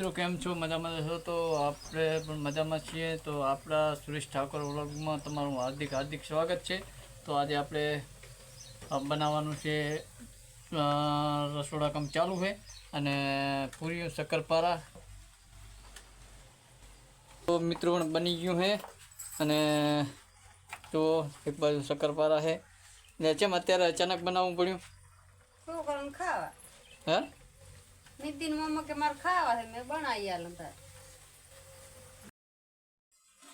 મિત્રો કેમ છો? મજામાં છો તો આપણે પણ મજામાં છીએ. તો આપણા સુરેશ ઠાકોર વ્લોગમાં તમારું હાર્દિક હાર્દિક સ્વાગત છે. તો આજે આપણે બનાવવાનું છે રસોડા કામ ચાલુ છે અને પૂરી શક્કરપારા. તો મિત્રો પણ બની ગયું છે અને તો એક બાજુ શક્કરપારા છે. ને ચેમ અત્યારે અચાનક બનાવવું પડ્યું. શું ખાવા? હે? નિતિન મામા કે મારે ખાવા છે મેં બનાવી આલું તાર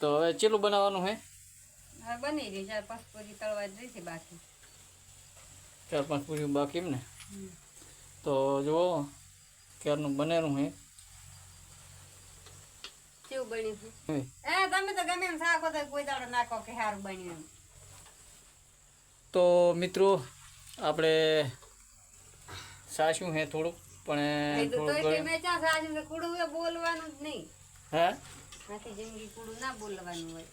તો હવે ચેલું બનાવવાનું હે? હવે બની રહી ચાર પાંચ પૂરી તળવા જ રહી બાકી. ચાર પાંચ પૂરી બાકી એમ ને? તો જુઓ ક્યારનું બનેલું છે કેવું બન્યું છે? હે. એ તમે તો ગમે એમ શાક તો કોઈ દાડો નાખો કે સારું બન્યું એમ. તો મિત્રો આપણે સાચું હે થોડુંક? પણ બોલવાનું જ નહીં. હે? જિંદગી ના બોલવાનું હોય.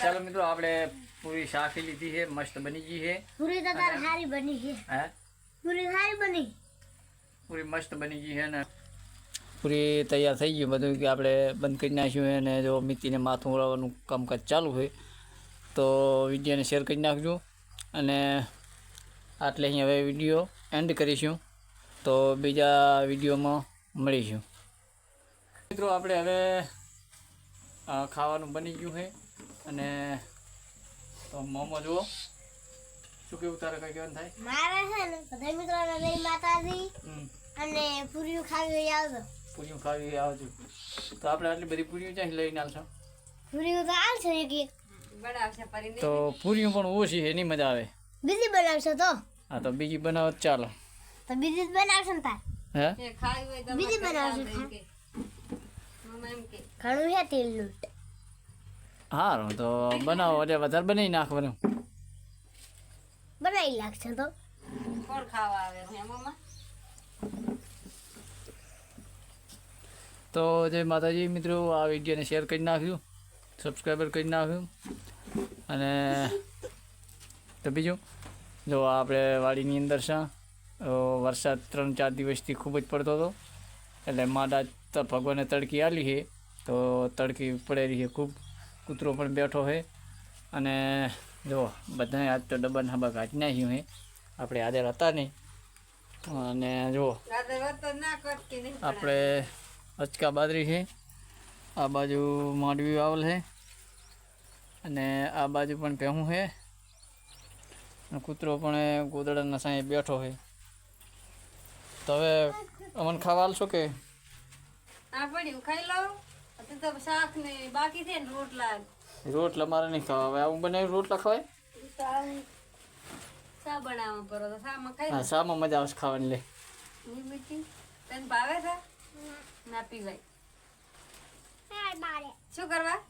ચાલો મિત્રો આપણે પૂરી શાખી લીધી છે મસ્ત બની ગઈ છે. પૂરી તો તાર હારી બની છે હે? પૂરી સારી બની. પૂરી મસ્ત બની ગઈ છે ને. પૂરી તૈયાર થઈ ગયું બધું કે આપણે બંધ કરી નાખ્યું છે અને જો મિત્તીને માથું ઉડાવવાનું કામકાજ ચાલુ છે તો વિડીયોને શેર કરી નાખજો. અને આટલે અહીં હવે વીડિયો એન્ડ કરીશું. તો બીજા વિડીયોમાં મળીશું. મિત્રો આપણે હવે ખાવાનું બની ગયું છે. અને તો મોમો જુઓ. શું કેવું તારે કઈ કહેવાનું થાય? મારે છે ને બધા મિત્રોને લઈ માતાજી. અને પૂરીઓ ખાવી આવજો. પૂરીઓ ખાવી આવજો. તો આપણે આટલી બધી પૂરીઓ ક્યાંથી લઈને આવશો પૂરીઓ તો આવશે એક એક. તો પૂરીઓ પણ ઓછી છે એની મજા આવે. બીજી બનાવશો તો? હા તો બીજી બનાવો ચાલો. તો બીજી બનાવશું તાર? હે? બીજી બનાવશે, એમ કે. મમ્મા એમ કે. ઘણું છે તેલનું સારું તો બનાવો એટલે વધારે બનાવી નાખવાનું બનાવી નાખશે તો. કોણ ખાવા આવે છે મમ્મા? તો જય માતાજી મિત્રો આ વિડીયોને શેર કરી નાખ્યું સબસ્ક્રાઈબર કરી નાખ્યું અને તો બીજું જો આપણે વાડીની અંદર છે વરસાદ ત્રણ ચાર દિવસથી ખૂબ જ પડતો હતો. એટલે માદા તો ભગવાને તડકી આલી છે. તો તડકી પડેલી છે. ખૂબ કૂતરો પણ બેઠો છે. અને જો બધાએ આજ તો ડબ્બા હાબા કાઢી નાખ્યું છે. આપણે હાજર હતા નહીં. અને પણ. આપણે અચકા બાદરી છે. આ બાજુ માંડવી વાવલ છે. અને આ બાજુ પણ ભેહું છે. કૂતરો પણ ગોદડાના સાંયે બેઠો છે. તો હવે અમને ખાવા આલશો કે? આ પડ્યું ખાઈ લો. અત્યારે તો શાક ને બાકી છે ને રોટલા. રોટલા મારે નહીં ખાવા. હવે આવું બનાવી રોટલા ખવાય? શા બનાવવા તો શામાં ખાઈ હા શામાં મજા આવશે ખાવાની લે. મીઠી. તને ભાવે છે? ના પીવાય. શું કરવા?